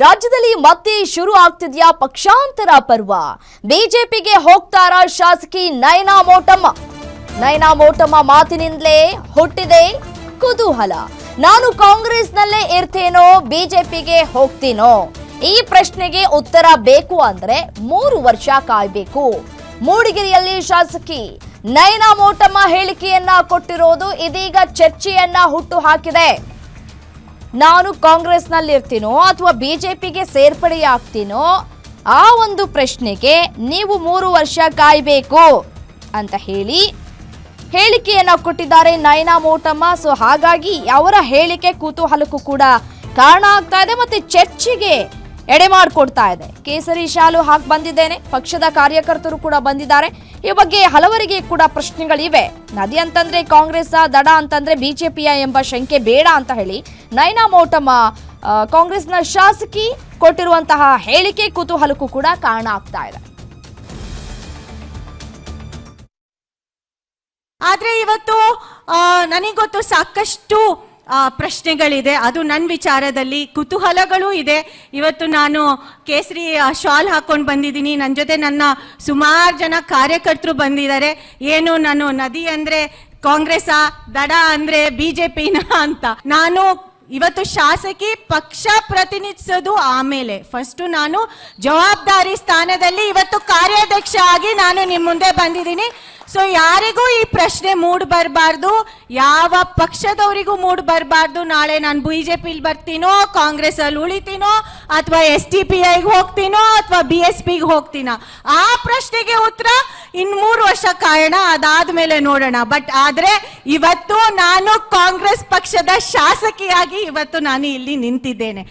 ರಾಜ್ಯದಲ್ಲಿ ಮತ್ತೆ ಶುರು ಆಗ್ತಿದೆಯಾ ಪಕ್ಷಾಂತರ ಪರ್ವ? ಬಿಜೆಪಿಗೆ ಹೋಗ್ತಾರ ಶಾಸಕಿ ನಯನಾ ಮೋಟಮ್ಮ. ನಯನಾ ಮೋಟಮ್ಮ ಮಾತಿನಿಂದಲೇ ಹುಟ್ಟಿದೆ ಕುತೂಹಲ. ನಾನು ಕಾಂಗ್ರೆಸ್ನಲ್ಲೇ ಇರ್ತೇನೋ, ಬಿಜೆಪಿಗೆ ಹೋಗ್ತೀನೋ? ಈ ಪ್ರಶ್ನೆಗೆ ಉತ್ತರ ಬೇಕು ಅಂದ್ರೆ ಮೂರು ವರ್ಷ ಕಾಯ್ಬೇಕು. ಮೂಡಿಗೆರೆಯಲ್ಲಿ ಶಾಸಕಿ ನಯನಾ ಮೋಟಮ್ಮ ಹೇಳಿಕೆಯನ್ನ ಕೊಟ್ಟಿರೋದು ಇದೀಗ ಚರ್ಚೆಯನ್ನ ಹುಟ್ಟು ಹಾಕಿದೆ. ನಾನು ಕಾಂಗ್ರೆಸ್ನಲ್ಲಿ ಇರ್ತೀನೋ ಅಥವಾ ಸೇರ್ಪಡೆ ಆಗ್ತೀನೋ ಆ ಒಂದು ಪ್ರಶ್ನೆಗೆ ನೀವು ಮೂರು ವರ್ಷ ಕಾಯಬೇಕು ಅಂತ ಹೇಳಿ ಹೇಳಿಕೆಯನ್ನು ಕೊಟ್ಟಿದ್ದಾರೆ ನಯನಾ ಮೋಟಮ್ಮ. ಸೊ ಹಾಗಾಗಿ ಅವರ ಹೇಳಿಕೆ ಕುತೂಹಲಕ್ಕೂ ಕೂಡ ಕಾರಣ ಆಗ್ತಾ ಇದೆ ಮತ್ತೆ ಚರ್ಚೆಗೆ ಎಡೆ ಮಾಡಿಕೊಡ್ತಾ ಇದೆ. ಕೇಸರಿ ಶಾಲು ಹಾಕಿ ಬಂದಿದ್ದೇನೆ. ಪಕ್ಷದ ಕಾರ್ಯಕರ್ತರು ಕೂಡ ಬಂದಿದ್ದಾರೆ. ಈ ಬಗ್ಗೆ ಹಲವರಿಗೆ ಕೂಡ ಪ್ರಶ್ನೆಗಳಿವೆ. ನದಿ ಅಂತಂದ್ರೆ ಕಾಂಗ್ರೆಸ್ ದಡ ಅಂತಂದ್ರೆ ಬಿಜೆಪಿಯ ಎಂಬ ಶಂಕೆ ಬೇಡ ಅಂತ ಹೇಳಿ ನಯನಾ ಮೋಟಮ್ಮ ಕಾಂಗ್ರೆಸ್ನ ಶಾಸಕಿ ಕೊಟ್ಟಿರುವಂತಹ ಹೇಳಿಕೆ ಕುತೂಹಲಕ್ಕೂ ಕೂಡ ಕಾರಣ ಆಗ್ತಾ ಇದೆ. ಆದ್ರೆ ಇವತ್ತು ನನಗೆ ನನಗೊತ್ತು ಸಾಕಷ್ಟು ಪ್ರಶ್ನೆಗಳಿದೆ. ಅದು ನನ್ನ ವಿಚಾರದಲ್ಲಿ ಕುತೂಹಲಗಳೂ ಇದೆ. ಇವತ್ತು ನಾನು ಕೇಸರಿ ಶಾಲ್ ಹಾಕೊಂಡು ಬಂದಿದ್ದೀನಿ. ನನ್ನ ಜೊತೆ ನನ್ನ ಸುಮಾರು ಜನ ಕಾರ್ಯಕರ್ತರು ಬಂದಿದ್ದಾರೆ. ಏನು ನಾನು ನದಿ ಅಂದ್ರೆ ಕಾಂಗ್ರೆಸ್ ದಡ ಅಂದ್ರೆ ಬಿಜೆಪಿನ ಅಂತ. ನಾನು ಇವತ್ತು ಶಾಸಕಿ ಪಕ್ಷ ಪ್ರತಿನಿಧಿಸೋದು ಆಮೇಲೆ. ಫಸ್ಟ್ ನಾನು ಜವಾಬ್ದಾರಿ ಸ್ಥಾನದಲ್ಲಿ ಇವತ್ತು ಕಾರ್ಯಾಧ್ಯಕ್ಷ ಆಗಿ ನಾನು ನಿಮ್ಮ ಮುಂದೆ ಬಂದಿದ್ದೀನಿ. ಸೊ ಯಾರಿಗೂ ಈ ಪ್ರಶ್ನೆ ಮೂಡ್ ಬರಬಾರ್ದು, ಯಾವ ಪಕ್ಷದವರಿಗೂ ಮೂಡ್ ಬರಬಾರ್ದು, ನಾಳೆ ನಾನು ಬಿ ಜೆ ಪಿಲಿ ಬರ್ತೀನೋ ಕಾಂಗ್ರೆಸ್ ಅಲ್ಲಿ ಉಳಿತೀನೋ, ಅಥವಾ ಎಸ್ ಟಿ ಪಿ ಐಗೆ ಹೋಗ್ತೀನೋ, ಅಥವಾ ಬಿ ಎಸ್ ಪಿಗೆ ಹೋಗ್ತೀನೋ? ಆ ಪ್ರಶ್ನೆಗೆ ಉತ್ತರ ಇನ್ ಮೂರು ವರ್ಷ ಕಾಯೋಣ ಅದಾದ್ಮೇಲೆ ನೋಡೋಣ. ಬಟ್ ಆದ್ರೆ ಇವತ್ತು ನಾನು ಕಾಂಗ್ರೆಸ್ ಪಕ್ಷದ ಶಾಸಕಿಯಾಗಿ ಇವತ್ತು ನಾನು ಇಲ್ಲಿ ನಿಂತಿದ್ದೇನೆ.